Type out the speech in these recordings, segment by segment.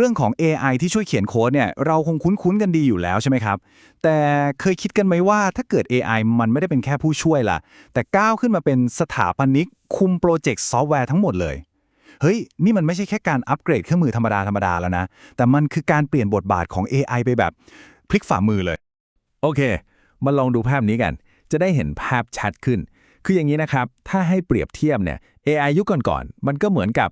เรื่องของ AI ที่ช่วยเขียนโค้ดเนี่ยเราคงคุ้นๆกันดีอยู่แล้วใช่ไหมครับ แต่เคยคิดกันไหมว่าถ้าเกิด AI มันไม่ได้เป็นแค่ผู้ช่วยล่ะ แต่ก้าวขึ้นมาเป็นสถาปนิก คุมโปรเจกต์ซอฟต์แวร์ทั้งหมดเลยเฮ้ย นี่มันไม่ใช่แค่การอัปเกรดเครื่องมือธรรมดาธรรมดาแล้วนะ แต่มันคือการเปลี่ยนบทบาทของ AI ไปแบบพลิกฝ่ามือเลย โอเค มาลองดูภาพนี้กัน จะได้เห็นภาพชัดขึ้น คืออย่างนี้นะครับ ถ้าให้เปรียบเทียบเนี่ย AI ยุคก่อนๆมันก็เหมือนกับ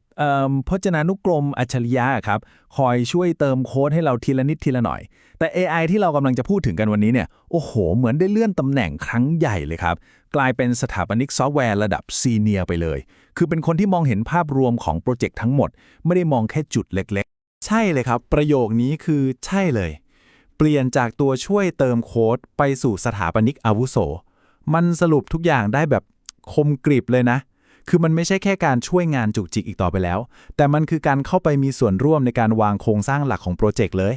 พจนานุกรมอัจฉริยะครับ คอยช่วยเติมโค้ดให้เราทีละนิดทีละหน่อย แต่ AI ที่เรากำลังจะพูดถึงกันวันนี้เนี่ย โอ้โห เหมือนได้เลื่อนตำแหน่งครั้งใหญ่เลยครับ กลายเป็นสถาปนิกซอฟต์แวร์ระดับซีเนียไปเลย คือเป็นคนที่มองเห็นภาพรวมของโปรเจกต์ทั้งหมด ไม่ได้มองแค่จุดเล็กๆ ใช่เลยครับ ประโยคนี้คือใช่เลย เปลี่ยนจากตัวช่วยเติมโค้ดไปสู่สถาปนิกอาวุโส มันสรุปทุกอย่างได้แบบคมกริบเลยนะ คือมันไม่ใช่แค่การช่วยงานจุกจิกอีกต่อไปแล้ว แต่มันคือการเข้าไปมีส่วนร่วมในการวางโครงสร้างหลักของโปรเจกต์เลย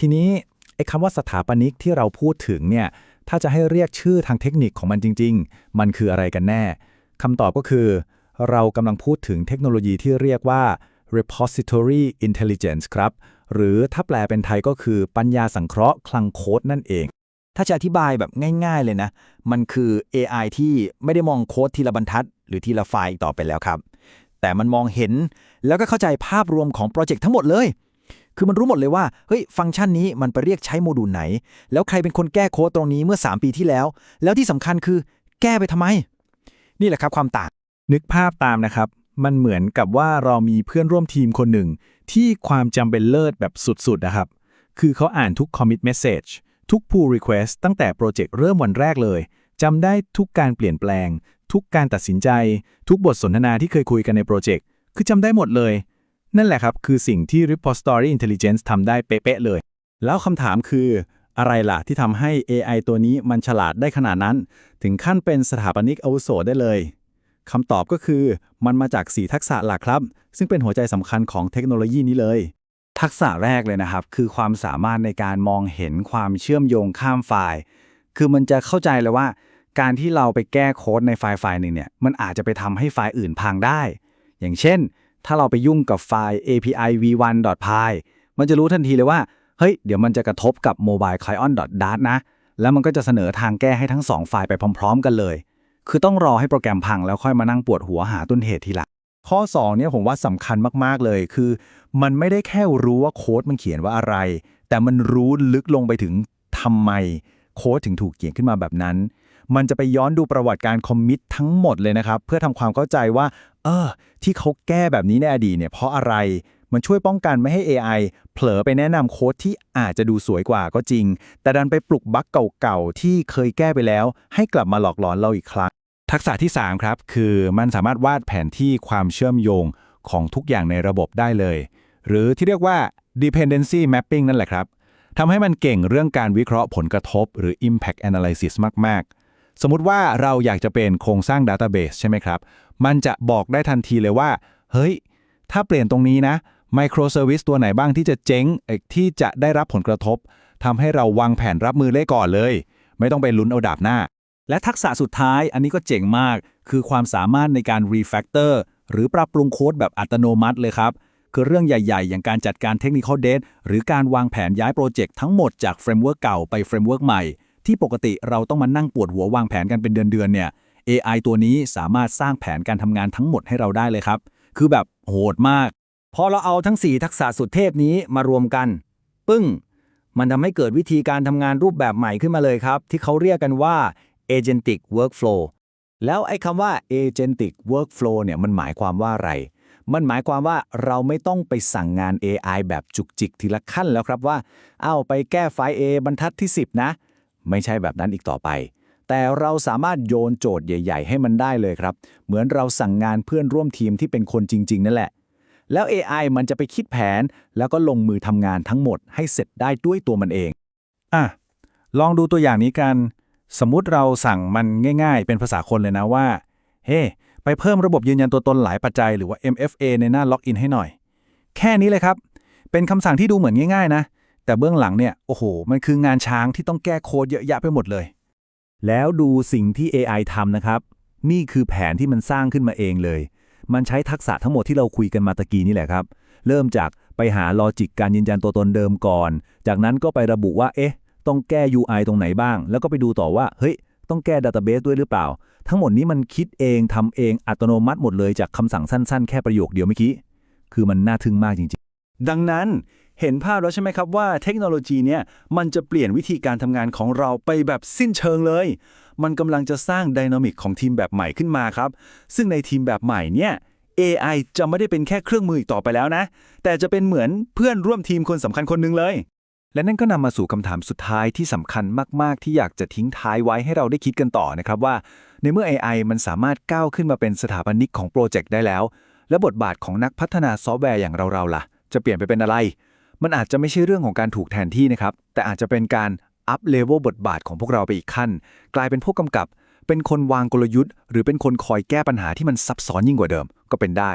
ทีนี้ไอ้คำว่าสถาปนิกที่เราพูดถึงเนี่ยถ้าจะให้เรียกชื่อทางเทคนิคของมันจริง ๆ มันคืออะไรกันแน่คำตอบก็คือ เรากำลังพูดถึงเทคโนโลยีที่เรียกว่า repository intelligence ครับ หรือถ้าแปลเป็นไทยก็คือปัญญาสังเคราะห์คลังโค้ดนั่นเอง ถ้าจะอธิบายแบบง่าย ๆ เลยนะ มันคือ AI ที่ไม่ได้มองโค้ดทีละบรรทัด รือทีละไฟล์อีกต่อไปแล้วครับ แต่มันมองเห็นแล้วก็เข้าใจภาพรวมของโปรเจกต์ทั้งหมดเลย คือมันรู้หมดเลยว่า เฮ้ย ฟังก์ชันนี้มันไปเรียกใช้โมดูลไหน แล้วใครเป็นคนแก้โค้ดตรงนี้เมื่อ 3 ปีที่แล้ว แล้วที่สำคัญคือ แก้ไปทำไม นี่แหละครับความต่าง นึกภาพตามนะครับ มันเหมือนกับว่าเรามีเพื่อนร่วมทีมคนหนึ่ง ที่ความจำเป็นเลิศแบบสุดๆนะครับ คือเขาอ่านทุก commit message ทุก pull request ตั้งแต่โปรเจกต์เริ่มวันแรกเลยจำได้ทุกการเปลี่ยนแปลง ทุกการตัดสินใจ ทุกบทสนทนาที่เคยคุยกันในโปรเจกต์ คือจำได้หมดเลย นั่นแหละครับ คือสิ่งที่ repository intelligence ทำได้เป๊ะๆเลย แล้วคำถามคืออะไรล่ะที่ทำให้ AI ตัวนี้มันฉลาดได้ขนาดนั้น ถึงขั้นเป็นสถาปนิกอาวุโสได้เลยคำตอบก็คือมันมาจาก 4 ทักษะหลักครับ ซึ่งเป็นหัวใจสำคัญของเทคโนโลยีนี้เลย ทักษะแรกเลยนะครับ คือความสามารถในการมองเห็นความเชื่อมโยงข้ามไฟล์คือมันจะเข้าใจเลยว่า การที่เราไปแก้โค้ดในไฟล์ไฟล์หนึ่งเนี่ย มันอาจจะไปทำให้ไฟล์อื่นพังได้ อย่างเช่น ถ้าเราไปยุ่งกับไฟล์ API v1.py มันจะรู้ทันทีเลยว่า เฮ้ย เดี๋ยวมันจะกระทบกับ mobile client dart นะ แล้วมันก็จะเสนอทางแก้ให้ทั้งสองไฟล์ไปพร้อม ๆ กันเลย คือต้องรอให้โปรแกรมพังแล้วค่อยมานั่งปวดหัวหาต้นเหตุทีหลัง ข้อ 2 เนี่ยผมว่าสำคัญมากๆเลย คือ มันไม่ได้แค่รู้ว่าโค้ดมันเขียนว่าอะไร แต่มันรู้ลึกลงไปถึงทำไมโค้ดถึงถูกเขียนขึ้นมาแบบนั้น มันจะไปย้อนดูประวัติการคอมมิตทั้งหมดเลยนะครับ เพื่อทำความเข้าใจว่า เออ ที่เขาแก้แบบนี้ในอดีตเนี่ยเพราะอะไรมันช่วยป้องกันไม่ให้ AI เผลอไปแนะนำโค้ดที่อาจจะดูสวยกว่าก็จริง แต่ดันไปปลุกบั๊กเก่าๆ ที่เคยแก้ไปแล้ว ให้กลับมาหลอกหลอนเราอีกครั้ง ทักษะที่ 3 ครับ คือมันสามารถวาดแผนที่ความเชื่อมโยงของทุกอย่างในระบบได้เลย หรือที่เรียกว่า dependency mapping นั่นแหละครับทำให้มันเก่งเรื่องการวิเคราะห์ผลกระทบ หรือ impact analysis มากๆ สมมุติว่าเราอยากจะเป็นโครงสร้าง database ใช่ไหมครับ มันจะบอกได้ทันทีเลยว่า เฮ้ย ถ้าเปลี่ยนตรงนี้นะ microservice ตัวไหนบ้างที่จะเจ๊งอ่อที่จะได้รับผลกระทบทำให้เราวางแผนรับมือได้ก่อนเลย ไม่ต้องไปลุ้นเอาดาบหน้า และทักษะสุดท้ายอันนี้ก็เจ๋งมาก คือความสามารถในการ refactor หรือปรับปรุงโค้ดแบบอัตโนมัติเลยครับ คือเรื่องใหญ่ ๆ อย่างการจัดการเทคนิค l debt หรือการวางแผนย้ายโปรเจกต์ทั้งหมดจากเฟรมเวิร์กเก่าไปเฟรมเวิร์กใหม่ ที่ปกติเราต้องมานั่งปวดหัววางแผนกันเป็นเดือนๆเนี่ย AI ตัวนี้สามารถสร้างแผนการทำงานทั้งหมดให้เราได้เลยครับ คือแบบโหดมาก พอเราเอาทั้ง 4 ทักษะสุดเทพนี้มารวมกัน ปึ้ง มันทำให้เกิดวิธีการทำงานรูปแบบใหม่ขึ้นมาเลยครับ ที่เขาเรียกกันว่า agentic workflow แล้วไอ้คำว่า agentic workflow เนี่ยมันหมายความว่าอะไร มันหมายความว่าเราไม่ต้องไปสั่งงาน AI แบบจุกจิกทีละขั้นแล้วครับว่า เอาไปแก้ไฟล์ A บรรทัดที่ 10 นะ ไม่ใช่แบบนั้นอีกต่อไป แต่เราสามารถโยนโจทย์ใหญ่ ๆ ให้มันได้เลยครับ เหมือนเราสั่งงานเพื่อนร่วมทีมที่เป็นคนจริง ๆ นั่นแหละ แล้ว AI มันจะไปคิดแผน แล้วก็ลงมือทำงานทั้งหมดให้เสร็จได้ด้วยตัวมันเอง อะ ลองดูตัวอย่างนี้กัน สมมุติเราสั่งมันง่าย ๆ เป็นภาษาคนเลยนะว่า เฮ้ไปเพิ่มระบบยืนยันตัวตนหลายปัจจัยหรือว่า MFA ในหน้าล็อกอินให้หน่อย แค่นี้เลยครับ เป็นคำสั่งที่ดูเหมือนง่าย ๆ นะ แต่เบื้องหลังเนี่ย โอ้โห มันคืองานช้างที่ต้องแก้โค้ดเยอะแยะไปหมดเลย แล้วดูสิ่งที่ AI ทำนะครับ นี่คือแผนที่มันสร้างขึ้นมาเองเลย มันใช้ทักษะทั้งหมดที่เราคุยกันมาตะกี้นี่แหละครับ เริ่มจากไปหาลอจิกการยืนยันตัวตนเดิมก่อน จากนั้นก็ไประบุว่า เอ๊ะ ต้องแก้ UI ตรงไหนบ้าง แล้วก็ไปดูต่อว่า เฮ้ย ต้องแก้ดัต a b a s e ด้วยหรือเปล่า ทั้งหมดนี้มันคิดเองทำเองอัตโนมัติหมดเลยจากคำสั่งสั้น ๆ แค่ประโยคเดียวเมื่อกี้ คือมันน่าทึ่งมากจริงๆ ดังนั้น เห็นภาพแล้วใช่ไหมครับว่าเทคโนโลยีเนี่ยมันจะเปลี่ยนวิธีการทำงานของเราไปแบบสิ้นเชิงเลย มันกำลังจะสร้างไดนามิกของทีมแบบใหม่ขึ้นมาครับ ซึ่งในทีมแบบใหม่เนี่ย AI จะไม่ได้เป็นแค่เครื่องมืออีกต่อไปแล้วนะ แต่จะเป็นเหมือนเพื่อนร่วมทีมคนสำคัญคนหนึ่งเลย และนั่นก็นำมาสู่คำถามสุดท้ายที่สำคัญมาก ๆ ที่อยากจะทิ้งท้ายไว้ให้เราได้คิดกันต่อนะครับว่า ในเมื่อ AI มันสามารถก้าวขึ้นมาเป็นสถาปนิกของโปรเจกต์ได้แล้ว และบทบาทของนักพัฒนาซอฟต์แวร์อย่างเราๆล่ะ จะเปลี่ยนไปเป็นอะไร มันอาจจะไม่ใช่เรื่องของการถูกแทนที่นะครับ แต่อาจจะเป็นการอัพเลเวลบทบาทของพวกเราไปอีกขั้น กลายเป็นผู้กำกับ เป็นคนวางกลยุทธ์ หรือเป็นคนคอยแก้ปัญหาที่มันซับซ้อนยิ่งกว่าเดิมก็เป็นได้